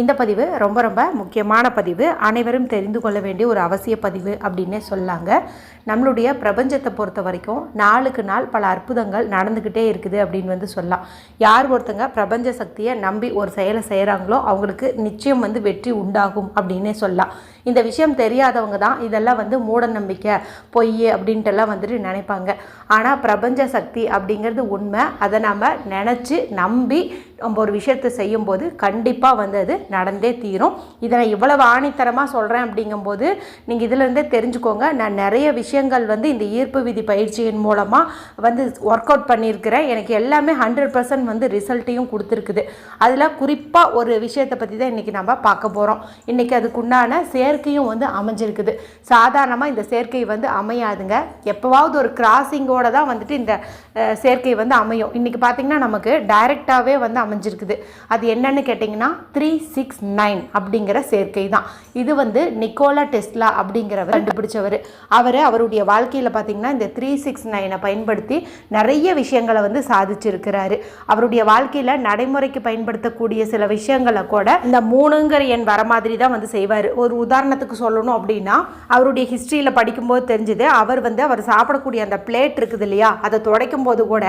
இந்த பதிவு ரொம்ப ரொம்ப முக்கியமான பதிவு. அனைவரும் தெரிந்து கொள்ள வேண்டிய ஒரு அவசிய பதிவு அப்படின்னே சொல்லாங்க. நம்மளுடைய பிரபஞ்சத்தை பொறுத்த வரைக்கும் நாளுக்கு நாள் பல அற்புதங்கள் நடந்துக்கிட்டே இருக்குது அப்படின்னு வந்து சொல்லலாம். யார் ஒருத்தங்க பிரபஞ்ச சக்தியை நம்பி ஒரு செயலை செய்கிறாங்களோ அவங்களுக்கு நிச்சயம் வந்து வெற்றி உண்டாகும் அப்படின்னே சொல்லலாம். இந்த விஷயம் தெரியாதவங்க தான் இதெல்லாம் வந்து மூட நம்பிக்கை பொய் அப்படின்ட்டுலாம் வந்துட்டு நினைப்பாங்க. ஆனால் பிரபஞ்ச சக்தி அப்படிங்கிறது உண்மை. அதை நாம் நினச்சி நம்பி நம்ம ஒரு விஷயத்தை செய்யும்போது கண்டிப்பாக வந்து அது நடந்தே தீரும். இதை நான் இவ்வளவு ஆணித்தரமாக சொல்கிறேன் அப்படிங்கும்போது நீங்கள் இதிலேருந்தே தெரிஞ்சுக்கோங்க. நான் நிறைய விஷயங்கள் வந்து இந்த ஈர்ப்பு விதி பயிற்சியின் மூலமாக வந்து ஒர்க் அவுட் பண்ணியிருக்கிறேன். எனக்கு எல்லாமே ஹண்ட்ரட் பர்சன்ட் வந்து ரிசல்ட்டையும் கொடுத்துருக்குது. அதில் குறிப்பாக ஒரு விஷயத்தை பற்றி தான் இன்றைக்கி நம்ம பார்க்க போகிறோம் இன்றைக்கி அதுக்குண்டான சேர்க்கையும் வந்து அமைஞ்சிருக்குது. சாதாரணமாக இந்த சேர்க்கை வந்து அமையாதுங்க. எப்போவாவது ஒரு கிராசிங்கோடு தான் வந்துட்டு இந்த சேர்க்கை வந்து அமையும். இன்றைக்கி பார்த்திங்கன்னா நமக்கு டைரெக்டாகவே வந்து அமைஞ்சிருக்குது. அது என்னன்னு கேட்டிங்கன்னா த்ரீ சிக்ஸ் நைன் அப்படிங்கிற சேர்க்கை தான். இது வந்து நிக்கோலா டெஸ்லா அப்படிங்கிறவர் கண்டுபிடிச்சவர். அவர் அவருடைய வாழ்க்கையில் பார்த்திங்கன்னா இந்த த்ரீ சிக்ஸ் நைனை பயன்படுத்தி நிறைய விஷயங்களை வந்து சாதிச்சிருக்கிறாரு. அவருடைய வாழ்க்கையில் நடைமுறைக்கு பயன்படுத்தக்கூடிய சில விஷயங்களை கூட இந்த மூணுங்கிற எண் வர மாதிரி தான் வந்து செய்வார். ஒரு உதாரணத்துக்கு சொல்லணும் அப்படின்னா அவருடைய ஹிஸ்ட்ரியில் படிக்கும்போது தெரிஞ்சுது அவர் வந்து அவர் சாப்பிடக்கூடிய அந்த பிளேட் இருக்குது இல்லையா? அதை துடைக்கும் போது கூட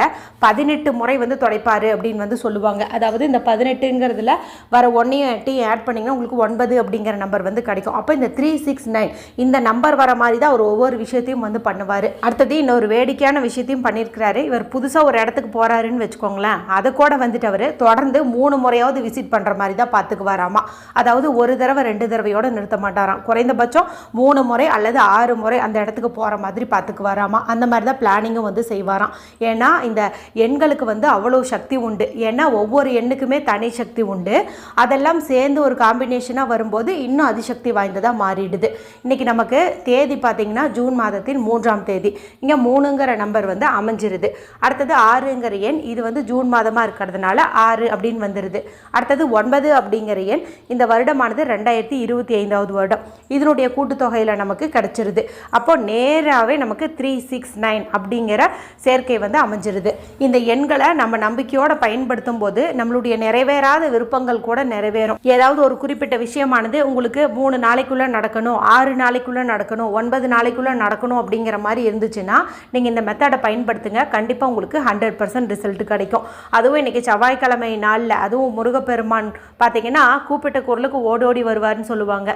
பதினெட்டு முறை வந்து துடைப்பார் அப்படின்னு வந்து சொல்லுவாங்க. அதாவது இந்த பதினெட்டுங்கிறதுல வர ஒன்றையும் எட்டையும் ஆட் பண்ணிங்கன்னா உங்களுக்கு ஒன்பது அப்படிங்கிற நம்பர் வந்து கிடைக்கும். அப்போ இந்த த்ரீ சிக்ஸ் நைன் இந்த நம்பர் வர மாதிரி தான் அவர் ஒவ்வொரு விஷயத்தையும் வந்து பண்ணுவார். அடுத்தது இன்னொரு வேடிக்கையான விஷயத்தையும் பண்ணியிருக்கிறாரு. இவர் புதுசாக ஒரு இடத்துக்கு போகிறாருன்னு வச்சுக்கோங்களேன். அதை கூட வந்துட்டு அவர் தொடர்ந்து மூணு முறையாவது விசிட் பண்ணுற மாதிரி தான் பார்த்துக்குவாராமா அதாவது ஒரு தடவை ரெண்டு தடவையோட நிறுத்த மாட்டாராம். குறைந்தபட்சம் மூணு முறை அல்லது ஆறு முறை அந்த இடத்துக்கு போகிற மாதிரி பார்த்துக்குவாராமா அந்த மாதிரி தான் பிளானிங்கும் வந்து செய்வாராம். ஏன்னா இந்த எண்களுக்கு வந்து அவ்வளோ சக்தி உண்டு. ஏன்னா ஒவ்வொரு எண்ணுக்குமே தனி சக்தி உண்டு. அதெல்லாம் சேர்ந்து ஒரு காம்பினேஷனாக வரும்போது இன்னும் அதிசக்தி வாய்ந்ததாக மாறிடுது. இன்றைக்கி நமக்கு தேதி பார்த்திங்கன்னா ஜூன் மாதத்தின் மூன்றாம் தேதி. இங்கே மூணுங்கிற நம்பர் வந்து அமைஞ்சிருது. அடுத்தது ஆறுங்கிற எண் இது வந்து ஜூன் மாதமாக இருக்கிறதுனால ஆறு அப்படின்னு வந்துடுது அடுத்தது ஒன்பது அப்படிங்கிற எண் இந்த வருடமானது ரெண்டாயிரத்தி இருபத்தி ஐந்தாவது வருடம். இதனுடைய கூட்டுத்தொகையில் நமக்கு கிடச்சிருது. அப்போது நேராகவே நமக்கு த்ரீ சிக்ஸ் நைன் அப்படிங்கிற சேர்க்கை வந்து அமைஞ்சிருது. இந்த எண்களை நம்ம நம்பிக்கையோடு பயன்படுத்தும் போது நம்மளுடைய நிறைவேறாத விருப்பங்கள் கூட நிறைவேறும். ஏதாவது ஒரு குறிப்பிட்ட விஷயமானது உங்களுக்கு மூணு நாளைக்குள்ளே நடக்கணும் ஆறு நாளைக்குள்ளே நடக்கணும் ஒன்பது நாளைக்குள்ளே நடக்கணும் அப்படிங்கிற மாதிரி இருந்துச்சுன்னா நீங்கள் இந்த மெத்தடை பயன்படுத்துங்க. கண்டிப்பாக உங்களுக்கு ஹண்ட்ரட் பர்சன்ட் ரிசல்ட் கிடைக்கும். அதுவும் இன்றைக்கி செவ்வாய்க்கிழமை நாளில் அதுவும் முருகப்பெருமான் பார்த்தீங்கன்னா கூப்பிட்ட குரலுக்கு ஓடோடி வருவார்னு சொல்லுவாங்க.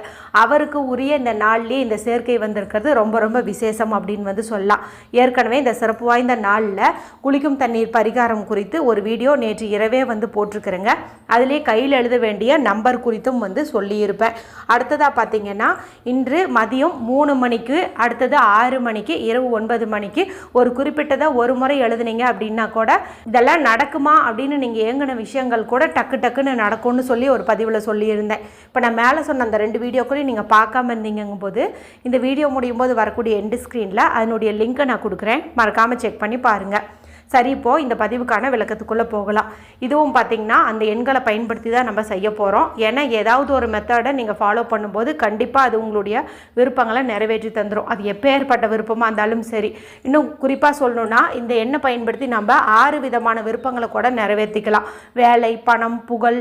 அவருக்கு உரிய இந்த நாள்லேயே இந்த சேர்க்கை வந்திருக்கிறது ரொம்ப ரொம்ப விசேஷம் அப்படின்னு வந்து சொல்லலாம். ஏற்கனவே இந்த சிறப்பு வாய்ந்த நாளில் குளிக்கும் தண்ணீர் பரிகாரம் குறித்து ஒரு வீடியோ நேற்று இரவே வந்து போட்டிருக்கிறேங்க. அதிலே கையில் எழுத வேண்டிய நம்பர் குறித்தும் வந்து சொல்லியிருப்பேன். அடுத்ததாக பார்த்தீங்கன்னா இன்று மதியம் மூணு மணிக்கு அடுத்தது ஆறு மணிக்கு இரவு ஒன்பது மணிக்கு ஒரு குறிப்பிட்டதாக ஒரு முறை எழுதுனீங்க அப்படின்னா கூட இதெல்லாம் நடக்குமா அப்படின்னு நீங்கள் ஏங்கின விஷயங்கள் கூட டக்கு டக்குன்னு நடக்கும்னு சொல்லி ஒரு பதிவில் சொல்லியிருந்தேன். இப்போ நான் மேலே சொன்ன அந்த ரெண்டு வீடியோக்களையும் நீங்கள் பார்க்காம இருந்தீங்கும் போது இந்த வீடியோ முடியும் போது வரக்கூடிய எண்டு ஸ்க்ரீனில் அதனுடைய லிங்க்கை நான் கொடுக்குறேன். மறக்காமல் செக் பண்ணி பாருங்கள் சரி இப்போது இந்த பதிவுக்கான விளக்கத்துக்குள்ளே போகலாம். இதுவும் பார்த்திங்கன்னா அந்த எண்களை பயன்படுத்தி தான் நம்ம செய்ய போகிறோம் ஏன்னா ஏதாவது ஒரு மெத்தடை நீங்கள் ஃபாலோ பண்ணும்போது கண்டிப்பாக அது உங்களுடைய விருப்பங்களை நிறைவேற்றி தந்துடும் அது எப்பேற்பட்ட விருப்பமாக இருந்தாலும் சரி. இன்னும் குறிப்பாக சொல்லணும்னா இந்த எண்ணை பயன்படுத்தி நம்ம ஆறு விதமான விருப்பங்களை கூட நிறைவேற்றிக்கலாம். வேலை பணம் புகழ்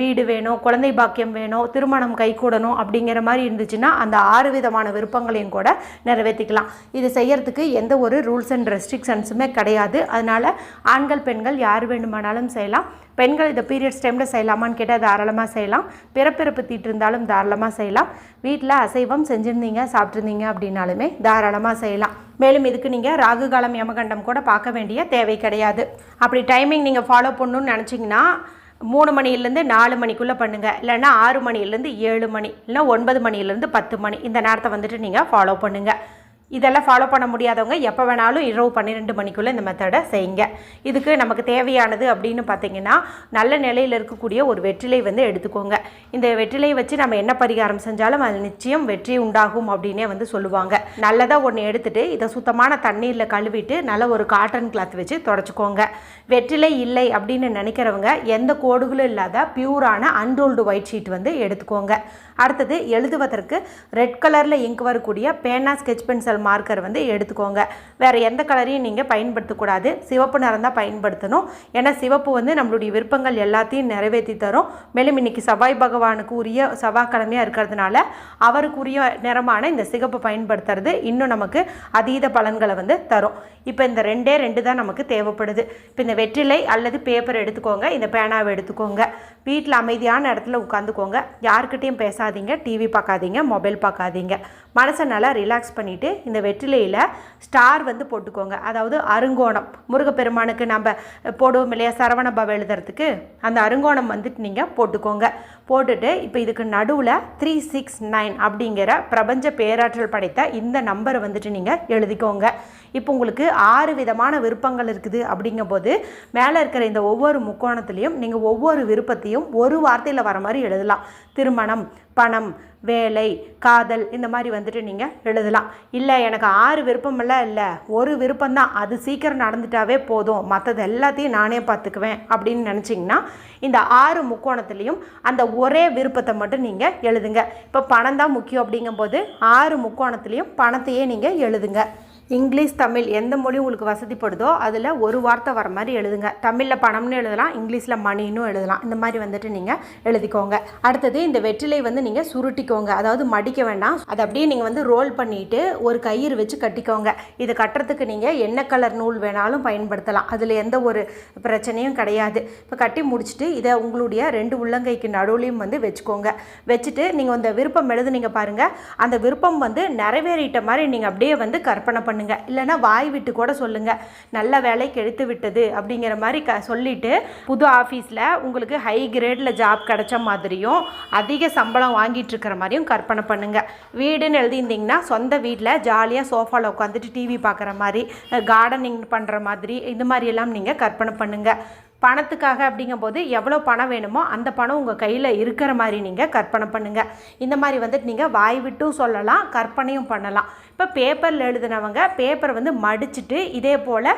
வீடு வேணும் குழந்தை பாக்கியம் வேணும் திருமணம் கைகூடணும் அப்படிங்கிற மாதிரி இருந்துச்சுன்னா அந்த ஆறு விதமான விருப்பங்களையும் கூட நிறைவேற்றிக்கலாம். இது செய்யறதுக்கு எந்த ஒரு ரூல்ஸ் அண்ட் ரெஸ்ட்ரிக்ஷன்ஸுமே கிடையாது. அதனால் ஆண்கள் பெண்கள் யார் வேண்டுமானாலும் செய்யலாம். பெண்கள் இந்த பீரியட்ஸ் டைமில் செய்யலாமான்னு கேட்டால் தாராளமாக செய்யலாம். பிறப்பிறப்பு தீட்டு இருந்தாலும் தாராளமாக செய்யலாம். வீட்டில் அசைவம் செஞ்சுருந்தீங்க சாப்பிட்ருந்தீங்க அப்படின்னாலுமே தாராளமாக செய்யலாம். மேலும் இதுக்கு நீங்கள் ராகு காலம் யமகண்டம் கூட பார்க்க வேண்டிய தேவை கிடையாது. அப்படி டைமிங் நீங்கள் ஃபாலோ பண்ணணும்னு நினச்சிங்கன்னா மூணு மணிலேருந்து நாலு மணிக்குள்ளே பண்ணுங்கள் இல்லைன்னா ஆறு மணிலேருந்து ஏழு மணி இல்லைன்னா ஒன்பது மணிலேருந்து பத்து மணி இந்த நேரத்தை வந்துட்டு நீங்கள் ஃபாலோ பண்ணுங்கள் இதெல்லாம் ஃபாலோ பண்ண முடியாதவங்க எப்போ வேணாலும் இரவு பன்னிரெண்டு மணிக்குள்ளே இந்த மெத்தடை செய்யுங்க. இதுக்கு நமக்கு தேவையானது அப்படின்னு பார்த்தீங்கன்னா நல்ல நிலையில் இருக்கக்கூடிய ஒரு வெற்றிலை வந்து எடுத்துக்கோங்க. இந்த வெற்றிலையை வச்சு நம்ம என்ன பரிகாரம் செஞ்சாலும் அது நிச்சயம் வெற்றி உண்டாகும் அப்படின்னே வந்து சொல்லுவாங்க. நல்லதாக ஒன்று எடுத்துகிட்டு இதை சுத்தமான தண்ணீரில் கழுவிட்டு நல்ல ஒரு காட்டன் கிளாத் வச்சு தொடச்சிக்கோங்க. வெற்றிலை இல்லை அப்படின்னு நினைக்கிறவங்க எந்த கோடுகளும் இல்லாத பியூரான அன்ரோல்டு ஒயிட் ஷீட் வந்து எடுத்துக்கோங்க. அடுத்தது எழுதுவதற்கு ரெட் கலரில் இங்க் வரக்கூடிய பேனா ஸ்கெச் பென்சில் மார்க்கர் வந்து எடுத்துக்கோங்க. வேறு எந்த கலரையும் நீங்கள் பயன்படுத்தக்கூடாது. சிவப்பு நிறம் தான் பயன்படுத்தணும். ஏன்னா சிவப்பு வந்து நம்மளுடைய விருப்பங்கள் எல்லாத்தையும் நிறைவேற்றி தரும். மேலும் இன்னைக்கு செவ்வாய் பகவானுக்கு உரிய செவ்வாய்க்கிழமையாக இருக்கிறதுனால அவருக்குரிய நிறமான இந்த சிகப்பு பயன்படுத்துறது இன்னும் நமக்கு அதீத பலன்களை வந்து தரும். இப்போ இந்த ரெண்டே ரெண்டு தான் நமக்கு தேவைப்படுது. இப்போ இந்த வெற்றிலை அல்லது பேப்பர் எடுத்துக்கோங்க. இந்த பேனாவை எடுத்துக்கோங்க. வீட்டில் அமைதியான இடத்துல உட்காந்துக்கோங்க. யாருக்கிட்டேயும் பேசாதீங்க. டிவி பார்க்காதீங்க. மொபைல் பார்க்காதீங்க. மனசை நல்லா ரிலாக்ஸ் பண்ணிவிட்டு இந்த வெற்றிலையில் ஸ்டார் வந்து போட்டுக்கோங்க. அதாவது அருங்கோணம். முருகப்பெருமானுக்கு நம்ம போடுவோம் இல்லையா சரவணபவ எழுதுறதுக்கு? அந்த அருங்கோணம் வந்துட்டு நீங்கள் போட்டுக்கோங்க. போட்டுட்டு இப்போ இதுக்கு நடுவில் த்ரீ சிக்ஸ் நைன் அப்படிங்கிற பிரபஞ்ச பேராற்றல் படைத்த இந்த நம்பரை வந்துட்டு நீங்கள் எழுதிக்கோங்க. இப்போ உங்களுக்கு ஆறு விதமான விருப்பங்கள் இருக்குது அப்படிங்கும்போது மேலே இருக்கிற இந்த ஒவ்வொரு முக்கோணத்துலேயும் நீங்கள் ஒவ்வொரு விருப்பத்தையும் ஒரு வார்த்தையில் வர மாதிரி எழுதலாம். திருமணம் பணம் வேலை காதல் இந்த மாதிரி வந்துட்டு நீங்கள் எழுதலாம். இல்லை எனக்கு ஆறு விருப்பமெல்லாம் இல்லை. ஒரு விருப்பம்தான். அது சீக்கிரம் நடந்துட்டாவே போதும். மற்றது எல்லாத்தையும் நானே பார்த்துக்குவேன் அப்படின்னு நினச்சிங்கன்னா இந்த ஆறு முக்கோணத்துலேயும் அந்த ஒரே விருப்பத்தை மட்டும் நீங்கள் எழுதுங்க. இப்போ பணம் தான் முக்கியம் அப்படிங்கும்போது ஆறு முக்கோணத்துலேயும் பணத்தையே நீங்கள் எழுதுங்க. இங்கிலீஷ் தமிழ் எந்த மொழி உங்களுக்கு வசதிப்படுதோ அதில் ஒரு வார்த்தை வர மாதிரி எழுதுங்க. தமிழில் பணம்னு எழுதலாம் இங்கிலீஷில் மணின்னு எழுதலாம். இந்த மாதிரி வந்துட்டு நீங்கள் எழுதிக்கோங்க. அடுத்தது இந்த வெற்றிலை வந்து நீங்கள் சுருட்டிக்கோங்க. அதாவது மடிக்க வேண்டாம். அதை அப்படியே நீங்கள் வந்து ரோல் பண்ணிவிட்டு ஒரு கயிறு வச்சு கட்டிக்கோங்க. இது கட்டுறதுக்கு நீங்கள் என்ன கலர் நூல் வேணாலும் பயன்படுத்தலாம். அதில் எந்த ஒரு பிரச்சனையும் கிடையாது. இப்போ கட்டி முடிச்சுட்டு இதை உங்களுடைய ரெண்டு உள்ளங்கைக்கு நடுவுலையும் வந்து வச்சுக்கோங்க. வச்சுட்டு நீங்கள் அந்த விருப்பம் எழுதுனீங்க பாருங்கள் அந்த விருப்பம் வந்து நிறைவேறிட்ட மாதிரி நீங்கள் அப்படியே வந்து கற்பனை பண்ணி பண்ணுங்க. இல்லைன்னா வாய் விட்டு கூட சொல்லுங்க. நல்ல வேலைக்கு எடுத்து விட்டது அப்படிங்கிற மாதிரி க சொல்லிட்டு புது ஆஃபீஸில் உங்களுக்கு ஹை கிரேடில் ஜாப் கிடைச்ச மாதிரியும் அதிக சம்பளம் வாங்கிட்டு இருக்கிற மாதிரியும் கற்பனை பண்ணுங்க. வீடுன்னு எழுதியிருந்தீங்கன்னா சொந்த வீட்டில் ஜாலியாக சோஃபாவில் உட்காந்துட்டு டிவி பார்க்குற மாதிரி கார்டனிங் பண்ணுற மாதிரி இந்த மாதிரி எல்லாம் நீங்கள் கற்பனை பண்ணுங்கள் பணத்துக்காக அப்படிங்கும்போது எவ்வளோ பணம் வேணுமோ அந்த பணம் உங்கள் கையில் இருக்கிற மாதிரி நீங்கள் கற்பனை பண்ணுங்கள் இந்த மாதிரி வந்துட்டு நீங்கள் வாய் விட்டும் சொல்லலாம் கற்பனையும் பண்ணலாம். இப்போ பேப்பரில் எழுதினவங்க பேப்பரை வந்து மடிச்சுட்டு இதே போல்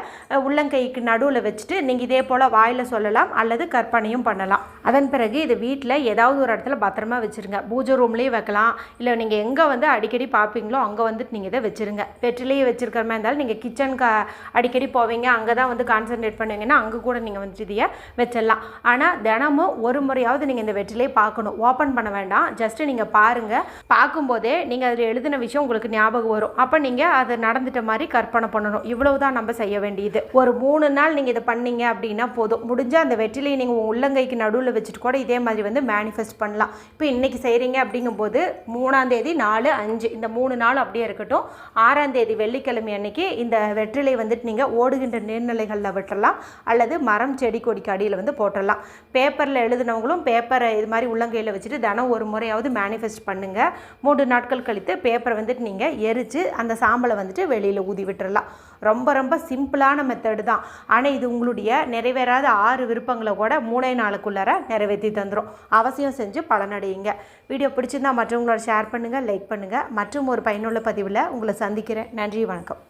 உள்ளங்கைக்கு நடுவில் வச்சுட்டு நீங்கள் இதே போல் வாயில் சொல்லலாம் அல்லது கற்பனையும் பண்ணலாம். அதன் பிறகு இது வீட்டில் ஏதாவது ஒரு இடத்துல பத்திரமா வச்சுருங்க. பூஜை ரூம்லேயும் வைக்கலாம். இல்லை நீங்கள் எங்கே வந்து அடிக்கடி பார்ப்பீங்களோ அங்கே வந்துட்டு நீங்கள் இதை வச்சுருங்க. வெற்றிலேயே வச்சுருக்கிற மாதிரி இருந்தாலும் நீங்கள் கிச்சனுக்கு அடிக்கடி போவீங்க. அங்கே தான் வந்து கான்சன்ட்ரேட் பண்ணுவீங்கன்னா அங்கே கூட நீங்கள் வந்துட்டு இதைய வச்சிடலாம். ஆனால் தினமும் ஒரு முறையாவது நீங்கள் இந்த வெற்றிலையை பார்க்கணும். ஓப்பன் பண்ண வேண்டாம். ஜஸ்ட்டு நீங்கள் பாருங்கள் பார்க்கும்போதே நீங்கள் அதில் எழுதின விஷயம் உங்களுக்கு ஞாபகம் வரும். அப்போ நீங்கள் அது நடந்துட்ட மாதிரி கற்பனை பண்ணணும். இவ்வளவு தான் நம்ம செய்ய வேண்டியது. ஒரு மூணு நாள் நீங்கள் இதை பண்ணீங்க அப்படின்னா போதும். முடிஞ்சால் அந்த வெற்றிலையை நீங்கள் உங்கள் உள்ளங்கைக்கு நடுவில் வச்சுட்டு கூட இதே மாதிரி வந்து மேனிஃபெஸ்ட் பண்ணலாம். இப்போ இன்றைக்கி செய்கிறீங்க அப்படிங்கும்போது மூணாம் தேதி நாலு அஞ்சு இந்த மூணு நாள் அப்படியே இருக்கட்டும். ஆறாம் தேதி வெள்ளிக்கிழமை அன்னைக்கு இந்த வெற்றிலை வந்துட்டு நீங்கள் ஓடுகின்ற நீர்நிலைகளில் விட்டுறலாம். அல்லது மரம் செடி கொடிக்கு அடியில் வந்து போட்டுடலாம் பேப்பரில் எழுதினவங்களும் பேப்பரை இது மாதிரி உள்ளங்கையில் வச்சுட்டு தினம் ஒரு முறையாவது மேனிஃபெஸ்ட் பண்ணுங்கள் மூன்று நாட்கள் கழித்து பேப்பரை வந்துட்டு நீங்கள் எரித்து அந்த சாம்பலை வந்துட்டு வெளியில் ஊதி விட்டுறலாம். ரொம்ப ரொம்ப சிம்பிளான மெத்தடு தான். ஆனால் இது உங்களுடைய நிறைவேறாத ஆறு விருப்பங்களை கூட மூணே நாளுக்குள்ளார நிறைவேற்றி தந்துடும் அவசியம் செஞ்சு பலனடையுங்க. வீடியோ பிடிச்சிருந்தா மற்றவங்களோட ஷேர் பண்ணுங்கள் லைக் பண்ணுங்கள் மற்றும் ஒரு பயனுள்ள பதிவில் உங்களை சந்திக்கிறேன். நன்றி வணக்கம்.